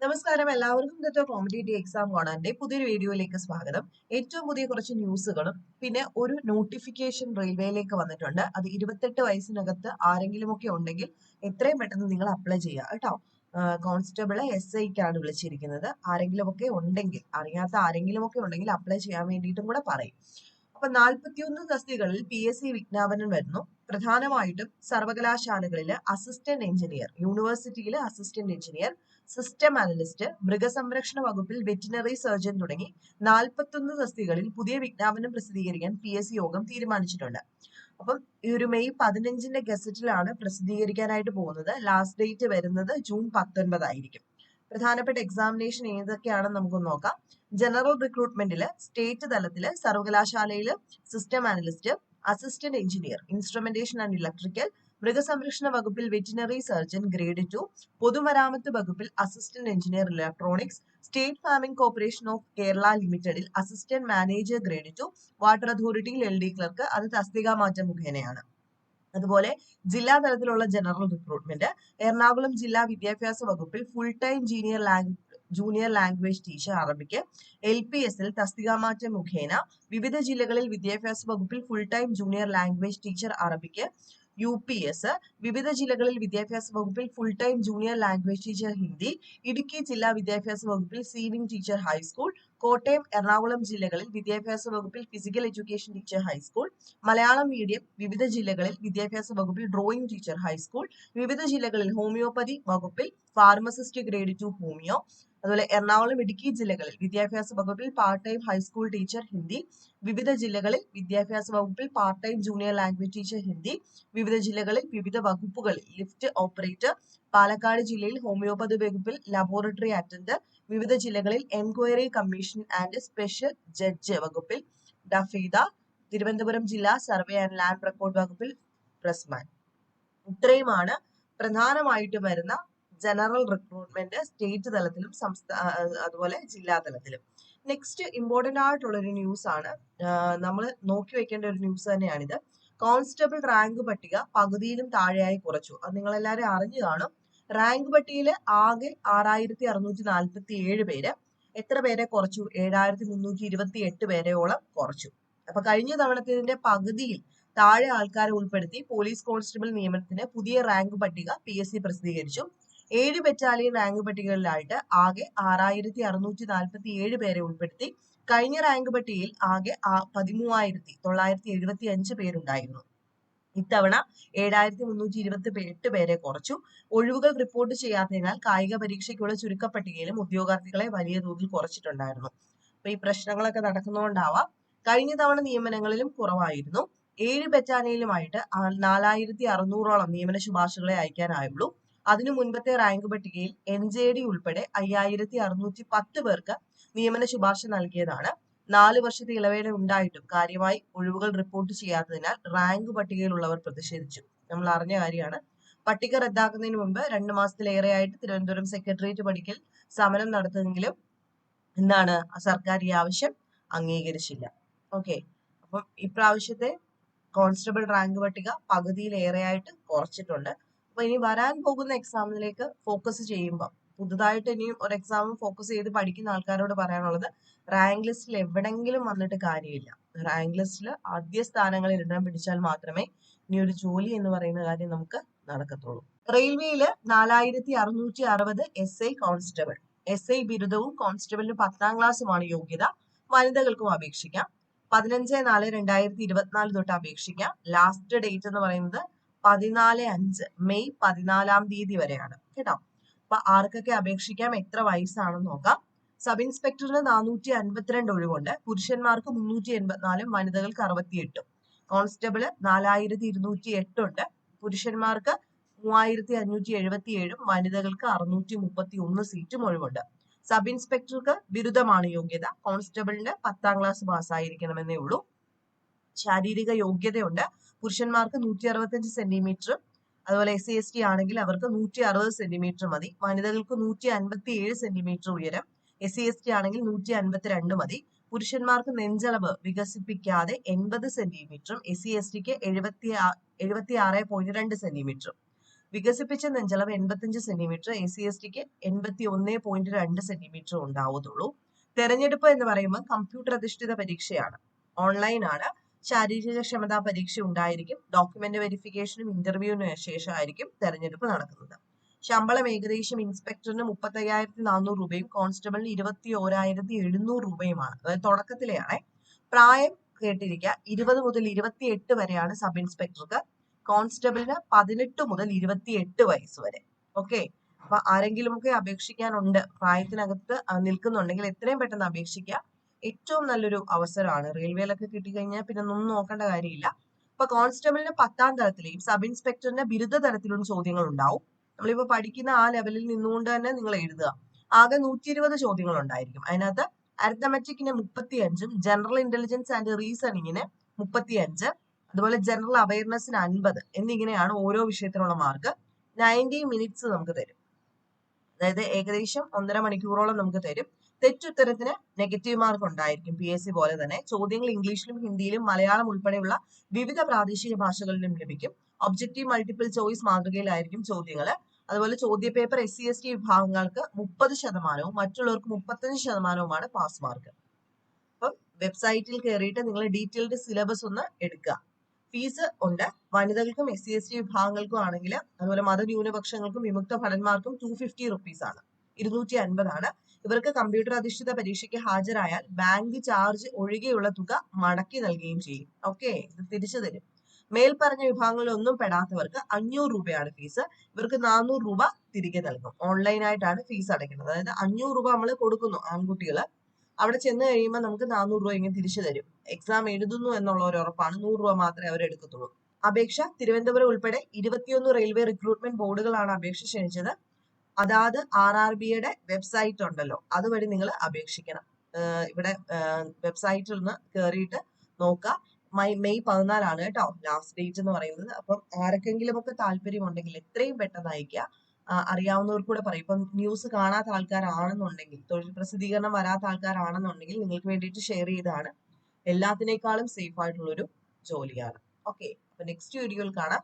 നമസ്കാരം. എല്ലാവർക്കും ഇന്നത്തെ കോമ്പറ്റേറ്റീവ് എക്സാം കാണാന്റെ പുതിയൊരു വീഡിയോയിലേക്ക് സ്വാഗതം. ഏറ്റവും പുതിയ കുറച്ച് ന്യൂസുകളും പിന്നെ ഒരു നോട്ടിഫിക്കേഷൻ റെയിൽവേയിലേക്ക് വന്നിട്ടുണ്ട്. അത് ഇരുപത്തെട്ട് വയസ്സിനകത്ത് ആരെങ്കിലുമൊക്കെ ഉണ്ടെങ്കിൽ എത്രയും പെട്ടെന്ന് നിങ്ങൾ അപ്ലൈ ചെയ്യുക കേട്ടോ? കോൺസ്റ്റബിൾ എസ് ഐക്കാണ് വിളിച്ചിരിക്കുന്നത്. ആരെങ്കിലുമൊക്കെ ഉണ്ടെങ്കിൽ അറിയാത്ത ആരെങ്കിലുമൊക്കെ ഉണ്ടെങ്കിൽ അപ്ലൈ ചെയ്യാൻ വേണ്ടിയിട്ടും കൂടെ പറയും. അപ്പൊ നാൽപ്പത്തിയൊന്ന് തസ്തികകളിൽ പി എസ് സി വിജ്ഞാപനം വരുന്നു. പ്രധാനമായിട്ടും സർവകലാശാലകളിലെ അസിസ്റ്റന്റ് എഞ്ചിനീയർ യൂണിവേഴ്സിറ്റിയിലെ അസിസ്റ്റന്റ് എഞ്ചിനീയർ സിസ്റ്റം അനലിസ്റ്റ് മൃഗസംരക്ഷണ വകുപ്പിൽ വെറ്റിനറി സർജൻ തുടങ്ങി നാൽപ്പത്തൊന്ന് തസ്തികകളിൽ പുതിയ വിജ്ഞാപനം പ്രസിദ്ധീകരിക്കാൻ പി എസ് സി യോഗം തീരുമാനിച്ചിട്ടുണ്ട്. അപ്പം ഈ ഒരു മെയ് പതിനഞ്ചിന്റെ ഗസറ്റിലാണ് പ്രസിദ്ധീകരിക്കാനായിട്ട് പോകുന്നത്. ലാസ്റ്റ് ഡേറ്റ് വരുന്നത് ജൂൺ പത്തൊൻപതായിരിക്കും. പ്രധാനപ്പെട്ട എക്സാമിനേഷൻ ഏതൊക്കെയാണെന്ന് നമുക്ക് നോക്കാം. ജനറൽ റിക്രൂട്ട്മെന്റിൽ സ്റ്റേറ്റ് തലത്തിൽ സർവകലാശാലയിൽ system analyst assistant engineer instrumentation and electrical മൃഗസംരക്ഷണ വകുപ്പിൽ വെറ്റിനറി സർജൻ ഗ്രേഡ് ടു പൊതുമരാമത്ത് വകുപ്പിൽ assistant engineer electronics state farming corporation of Kerala ലിമിറ്റഡിൽ assistant manager grade two water അതോറിറ്റിയിൽ L D clerk അത് തസ്തിക മാറ്റം മുഖേനയാണ്. അതുപോലെ ജില്ലാ തലത്തിലുള്ള ജനറൽ റിക്രൂട്ട്മെന്റ്. എറണാകുളം ജില്ലാ വിദ്യാഭ്യാസ വകുപ്പിൽ full time junior lang junior language teacher Arabic L P എസിൽ തസ്തികാമാറ്റം മുഖേന വിവിധ ജില്ലകളിൽ വിദ്യാഭ്യാസ വകുപ്പിൽ full time junior language teacher Arabic U P S വിവിധ ജില്ലകളിൽ വിദ്യാഭ്യാസ വകുപ്പിൽ full time junior language teacher Hindi. Idukki ജില്ലാ വിദ്യാഭ്യാസ വകുപ്പിൽ sewing teacher high school Kottayam Ernakulam ജില്ലകളിൽ വിദ്യാഭ്യാസ വകുപ്പിൽ physical education teacher high school Malayalam medium വിവിധ ജില്ലകളിൽ വിദ്യാഭ്യാസ വകുപ്പിൽ ഡ്രോയിങ് ടീച്ചർ ഹൈസ്കൂൾ വിവിധ ജില്ലകളിൽ ഹോമിയോപ്പതി വകുപ്പിൽ ഫാർമസിസ്റ്റ് ഗ്രേഡ് ടു ഹോമിയോ അതുപോലെ എറണാകുളം ഇടുക്കി ജില്ലകളിൽ വിദ്യാഭ്യാസ വകുപ്പിൽ part time high school teacher Hindi വിവിധ ജില്ലകളിൽ വിദ്യാഭ്യാസ വകുപ്പിൽ part time junior language teacher Hindi വിവിധ ജില്ലകളിൽ വിവിധ വകുപ്പുകളിൽ ലിഫ്റ്റ് ഓപ്പറേറ്റർ പാലക്കാട് ജില്ലയിൽ ഹോമിയോപ്പതി വകുപ്പിൽ ലബോറട്ടറി അറ്റൻഡർ വിവിധ ജില്ലകളിൽ enquiry commission and special judge വകുപ്പിൽ ഡഫീദ തിരുവനന്തപുരം ജില്ലാ സർവേ ആൻഡ് ലാൻഡ് റെക്കോർഡ് വകുപ്പിൽ പ്രസ്മാൻ. ഇത്രയുമാണ് പ്രധാനമായിട്ട് വരുന്ന ജനറൽ റിക്രൂട്ട്മെന്റ് സ്റ്റേറ്റ് തലത്തിലും സംസ്ഥാന അതുപോലെ ജില്ലാ തലത്തിലും. നെക്സ്റ്റ് ഇമ്പോർട്ടന്റ് ആയിട്ടുള്ള ഒരു ന്യൂസ് ആണ് നമ്മൾ നോക്കി വെക്കേണ്ട ഒരു ന്യൂസ് തന്നെയാണിത്. കോൺസ്റ്റബിൾ റാങ്ക് പട്ടിക പകുതിയിലും താഴെയായി കുറച്ചു. അത് നിങ്ങൾ എല്ലാവരും അറിഞ്ഞു കാണും. റാങ്ക് പട്ടികയിൽ ആകെ ആറായിരത്തി അറുന്നൂറ്റി നാൽപ്പത്തി ഏഴ് പേര്. എത്ര പേരെ കുറച്ചു? ഏഴായിരത്തി മുന്നൂറ്റി ഇരുപത്തി എട്ട് പേരെയോളം കുറച്ചു. അപ്പൊ കഴിഞ്ഞ തവണത്തിന്റെ പകുതിയിൽ താഴെ ആൾക്കാരെ ഉൾപ്പെടുത്തി പോലീസ് കോൺസ്റ്റബിൾ നിയമനത്തിന് പുതിയ റാങ്ക് പട്ടിക പി എസ് സി പ്രസിദ്ധീകരിച്ചു. ഏഴ് ബറ്റാലിയൻ റാങ്ക് പട്ടികകളിലായിട്ട് ആകെ ആറായിരത്തി അറുന്നൂറ്റി നാൽപ്പത്തി ഏഴ് പേരെ ഉൾപ്പെടുത്തി. കഴിഞ്ഞ റാങ്ക് പട്ടികയിൽ ആകെ പതിമൂവായിരത്തി തൊള്ളായിരത്തി എഴുപത്തി അഞ്ച് പേരുണ്ടായിരുന്നു. ഇത്തവണ ഏഴായിരത്തി മുന്നൂറ്റി ഇരുപത്തി എട്ട് പേരെ കുറച്ചു. ഒഴിവുകൾ റിപ്പോർട്ട് ചെയ്യാത്തതിനാൽ കായിക പരീക്ഷയ്ക്കുള്ള ചുരുക്കപ്പട്ടികയിലും ഉദ്യോഗാർത്ഥികളെ വലിയ തോതിൽ കുറച്ചിട്ടുണ്ടായിരുന്നു. അപ്പൊ ഈ പ്രശ്നങ്ങളൊക്കെ നടക്കുന്നതുകൊണ്ടാവാം കഴിഞ്ഞ തവണ നിയമനങ്ങളിലും കുറവായിരുന്നു. ഏഴ് ബറ്റാലിയനിലുമായിട്ട് നാലായിരത്തി അറുന്നൂറോളം നിയമന ശുപാർശകളെ അയക്കാനായുള്ളൂ. അതിനു മുൻപത്തെ റാങ്ക് പട്ടികയിൽ എൻ ജെ ഡി ഉൾപ്പെടെ അയ്യായിരത്തി അറുന്നൂറ്റി പത്ത് പേർക്ക് നിയമന ശുപാർശ നൽകിയതാണ്. നാല് വർഷത്തെ ഇളവേല ഉണ്ടായിട്ടും കാര്യമായി ഒഴിവുകൾ റിപ്പോർട്ട് ചെയ്യാത്തതിനാൽ റാങ്ക് പട്ടികയിലുള്ളവർ പ്രതിഷേധിച്ചു. നമ്മൾ അറിഞ്ഞ കാര്യമാണ്. പട്ടിക റദ്ദാക്കുന്നതിന് മുമ്പ് രണ്ട് മാസത്തിലേറെയായിട്ട് തിരുവനന്തപുരം സെക്രട്ടേറിയറ്റ് പടിക്കൽ സമരം നടത്തുമെങ്കിലും എന്താണ് സർക്കാർ ഈ ആവശ്യം അംഗീകരിച്ചില്ല. ഓക്കെ അപ്പം ഇപ്രാവശ്യത്തെ കോൺസ്റ്റബിൾ റാങ്ക് പട്ടിക പകുതിയിലേറെയായിട്ട് കുറച്ചിട്ടുണ്ട്. അപ്പൊ ഇനി വരാൻ പോകുന്ന എക്സാമിലേക്ക് ഫോക്കസ് ചെയ്യുമ്പോൾ പുതുതായിട്ട് ഇനിയും ഒരു എക്സാം ഫോക്കസ് ചെയ്ത് പഠിക്കുന്ന ആൾക്കാരോട് പറയാനുള്ളത് റാങ്ക് ലിസ്റ്റിൽ എവിടെങ്കിലും വന്നിട്ട് കാര്യമില്ല. റാങ്ക് ലിസ്റ്റിൽ ആദ്യ സ്ഥാനങ്ങളിൽ ഇടം പിടിച്ചാൽ മാത്രമേ ഇനി ഒരു ജോലി എന്ന് പറയുന്ന കാര്യം നമുക്ക് നടക്കത്തുള്ളൂ. റെയിൽവേയിൽ നാലായിരത്തി അറുന്നൂറ്റി അറുപത് S I constable S I ബിരുദവും കോൺസ്റ്റബിളിന് പത്താം ക്ലാസ്സുമാണ് യോഗ്യത. വനിതകൾക്കും അപേക്ഷിക്കാം. പതിനഞ്ച് നാല് രണ്ടായിരത്തി ഇരുപത്തിനാല് തൊട്ട് അപേക്ഷിക്കാം. ലാസ്റ്റ് ഡേറ്റ് എന്ന് പറയുന്നത് പതിനാല് അഞ്ച് മെയ് പതിനാലാം തീയതി വരെയാണ്. കേട്ടോ? അപ്പൊ ആർക്കൊക്കെ അപേക്ഷിക്കാം? എത്ര വയസ്സാണെന്ന് നോക്കാം. സബ് ഇൻസ്പെക്ടറിന് നാനൂറ്റി അൻപത്തിരണ്ട് ഒഴിവുണ്ട്. പുരുഷന്മാർക്ക് മുന്നൂറ്റി എൺപത്തിനാലും വനിതകൾക്ക് അറുപത്തിയെട്ടും. കോൺസ്റ്റബിൾ നാലായിരത്തി ഇരുന്നൂറ്റി എട്ടുണ്ട് പുരുഷന്മാർക്ക് മൂവായിരത്തി അഞ്ഞൂറ്റി എഴുപത്തി ഏഴും വനിതകൾക്ക് അറുന്നൂറ്റി മുപ്പത്തി ഒന്ന് സീറ്റും ഒഴിവുണ്ട്. സബ് ഇൻസ്പെക്ടർക്ക് ബിരുദമാണ് യോഗ്യത. കോൺസ്റ്റബിളിന് പത്താം ക്ലാസ് പാസ്സായിരിക്കണമെന്നേ ഉള്ളൂ. ശാരീരിക യോഗ്യതയുണ്ട്. പുരുഷന്മാർക്ക് നൂറ്റി അറുപത്തഞ്ച് സെന്റിമീറ്റർ അതുപോലെ എസ് സി എസ് ടി ആണെങ്കിൽ അവർക്ക് നൂറ്റി അറുപത് സെന്റിമീറ്റർ മതി. വനിതകൾക്ക് നൂറ്റി അൻപത്തി ഏഴ് സെന്റിമീറ്റർ ഉയരം എസ് സി എസ് ടി ആണെങ്കിൽ നൂറ്റി അൻപത്തിരണ്ട് മതി. പുരുഷന്മാർക്ക് നെഞ്ചളവ് വികസിപ്പിക്കാതെ എൺപത് സെന്റിമീറ്ററും എസ് സി എസ് ടിക്ക് എഴുപത്തി എഴുപത്തി ആറ് പോയിന്റ് രണ്ട് സെന്റിമീറ്ററും വികസിപ്പിച്ച നെഞ്ചളവ് എൺപത്തിയഞ്ച് സെന്റിമീറ്റർ എ സി എസ് ടിക്ക് എൺപത്തി ഒന്ന് പോയിന്റ് രണ്ട് സെന്റിമീറ്റർ ഉണ്ടാവത്തുള്ളൂ തെരഞ്ഞെടുപ്പ് എന്ന് പറയുമ്പോൾ കമ്പ്യൂട്ടർ അധിഷ്ഠിത പരീക്ഷയാണ്. ഓൺലൈൻ ആണ്. ശാരീരിക ക്ഷമതാ പരീക്ഷ ഉണ്ടായിരിക്കും. ഡോക്യുമെന്റ് വെരിഫിക്കേഷനും ഇന്റർവ്യൂവിന് ശേഷമായിരിക്കും തെരഞ്ഞെടുപ്പ് നടക്കുന്നത്. ശമ്പളം ഏകദേശം ഇൻസ്പെക്ടറിന് മുപ്പത്തി അയ്യായിരത്തി നാനൂറ് രൂപയും കോൺസ്റ്റബിളിന് ഇരുപത്തി ഓരായിരത്തി എഴുന്നൂറ് രൂപയുമാണ്. അതായത് തുടക്കത്തിലെയാണ്. പ്രായം കേട്ടിരിക്കുക. ഇരുപത് മുതൽ ഇരുപത്തി എട്ട് വരെയാണ് സബ് ഇൻസ്പെക്ടർക്ക് കോൺസ്റ്റബിളിന് പതിനെട്ട് മുതൽ ഇരുപത്തി എട്ട് വയസ്സ് വരെ. ഓക്കെ അപ്പൊ ആരെങ്കിലുമൊക്കെ അപേക്ഷിക്കാനുണ്ട്. പ്രായത്തിനകത്ത് നിൽക്കുന്നുണ്ടെങ്കിൽ എത്രയും പെട്ടെന്ന് അപേക്ഷിക്കുക. ഏറ്റവും നല്ലൊരു അവസരമാണ്. റെയിൽവേയിലൊക്കെ കിട്ടിക്കഴിഞ്ഞാൽ പിന്നെ ഒന്നും നോക്കേണ്ട കാര്യമില്ല. ഇപ്പൊ കോൺസ്റ്റബിളിന് പത്താം തലത്തിലെയും സബ് ഇൻസ്പെക്ടറിന്റെ ബിരുദ തലത്തിലുള്ള ചോദ്യങ്ങൾ ഉണ്ടാവും നമ്മളിപ്പോ പഠിക്കുന്ന ആ ലെവലിൽ നിന്നുകൊണ്ട് തന്നെ നിങ്ങൾ എഴുതുക. ആകെ നൂറ്റി ഇരുപത് ചോദ്യങ്ങൾ ഉണ്ടായിരിക്കും അതിനകത്ത് അരിത്തമെറ്റിക്കിന് മുപ്പത്തി അഞ്ചും ജനറൽ ഇന്റലിജൻസ് ആൻഡ് റീസണിങ്ങിന് മുപ്പത്തി അഞ്ച് അതുപോലെ ജനറൽ അവയർനെസ്സിന് അൻപത് എന്നിങ്ങനെയാണ് ഓരോ വിഷയത്തിനുള്ള മാർക്ക്. നയന്റി മിനിറ്റ്സ് നമുക്ക് തരും. അതായത് ഏകദേശം ഒന്നര മണിക്കൂറോളം നമുക്ക് തരും. തെറ്റുത്തരത്തിന് നെഗറ്റീവ് മാർക്ക് ഉണ്ടായിരിക്കും പി എസ് സി പോലെ തന്നെ. ചോദ്യങ്ങൾ ഇംഗ്ലീഷിലും ഹിന്ദിയിലും മലയാളം ഉൾപ്പെടെയുള്ള വിവിധ പ്രാദേശിക ഭാഷകളിലും ലഭിക്കും. ഒബ്ജക്റ്റീവ് മൾട്ടിപ്പിൾ ചോയ്സ് മാതൃകയിലായിരിക്കും ചോദ്യങ്ങൾ അതുപോലെ ചോദ്യ paper S C S T വിഭാഗങ്ങൾക്ക് മുപ്പത് ശതമാനവും മറ്റുള്ളവർക്ക് മുപ്പത്തഞ്ച് ശതമാനവുമാണ് പാസ് മാർക്ക് അപ്പം വെബ്സൈറ്റിൽ കയറിയിട്ട് നിങ്ങൾ ഡീറ്റെയിൽഡ് സിലബസ് ഒന്ന് എടുക്കുക. ഫീസ് ഉണ്ട്. വനിതകൾക്കും എസ് സി എസ് ടി വിഭാഗങ്ങൾക്കും ആണെങ്കിൽ അതുപോലെ മതന്യൂനപക്ഷങ്ങൾക്കും വിമുക്ത ഭടന്മാർക്കും ടു ഫിഫ്റ്റി റുപ്പീസ് ആണ്. ഇരുന്നൂറ്റി അൻപതാണ്. ഇവർക്ക് കമ്പ്യൂട്ടർ അധിഷ്ഠിത പരീക്ഷയ്ക്ക് ഹാജരായാൽ ബാങ്ക് ചാർജ് ഒഴികെയുള്ള തുക മടക്കി നൽകുകയും ചെയ്യും. ഓക്കെ ഇത് തിരിച്ചു തരും. മേൽപ്പറഞ്ഞ വിഭാഗങ്ങളിലൊന്നും പെടാത്തവർക്ക് അഞ്ഞൂറ് രൂപയാണ് ഫീസ് ഇവർക്ക് നാനൂറ് രൂപ തിരികെ നൽകും. ഓൺലൈനായിട്ടാണ് ഫീസ് അടയ്ക്കുന്നത്. അതായത് അഞ്ഞൂറ് രൂപ നമ്മൾ കൊടുക്കുന്നു ആൺകുട്ടികൾ അവിടെ ചെന്ന് കഴിയുമ്പോൾ നമുക്ക് നാനൂറ് രൂപ ഇങ്ങനെ തിരിച്ചു തരും. എക്സാം എഴുതുന്നു എന്നുള്ള ഒരു ഉറപ്പാണ്. നൂറ് രൂപ മാത്രമേ അവർ എടുക്കത്തുള്ളൂ. അപേക്ഷ തിരുവനന്തപുരം ഉൾപ്പെടെ ഇരുപത്തിയൊന്ന് റെയിൽവേ റിക്രൂട്ട്മെന്റ് ബോർഡുകളാണ് അപേക്ഷ ക്ഷണിച്ചത്. അതാത് ആർ ആർ ബിയുടെ വെബ്സൈറ്റ് ഉണ്ടല്ലോ അതുവഴി നിങ്ങൾ അപേക്ഷിക്കണം. ഇവിടെ വെബ്സൈറ്റിൽ നിന്ന് കയറിയിട്ട് നോക്കുക മൈ മെയ് പതിനാലാണ് കേട്ടോ ലാസ്റ്റ് ഡേറ്റ് എന്ന് പറയുന്നത്. അപ്പം ആർക്കെങ്കിലും ഒക്കെ താല്പര്യമുണ്ടെങ്കിൽ എത്രയും പെട്ടെന്ന് അയക്കുക അറിയാവുന്നവർ കൂടെ പറയും. ഇപ്പം ന്യൂസ് കാണാത്ത ആൾക്കാരാണെന്നുണ്ടെങ്കിൽ തൊഴിൽ പ്രസിദ്ധീകരണം വരാത്ത ആൾക്കാരാണെന്നുണ്ടെങ്കിൽ നിങ്ങൾക്ക് വേണ്ടിയിട്ട് ഷെയർ ചെയ്തതാണ് എല്ലാത്തിനേക്കാളും സേഫ് ആയിട്ടുള്ളൊരു ജോലിയാണ്. ഓക്കെ അപ്പൊ നെക്സ്റ്റ് വീഡിയോയിൽ കാണാം.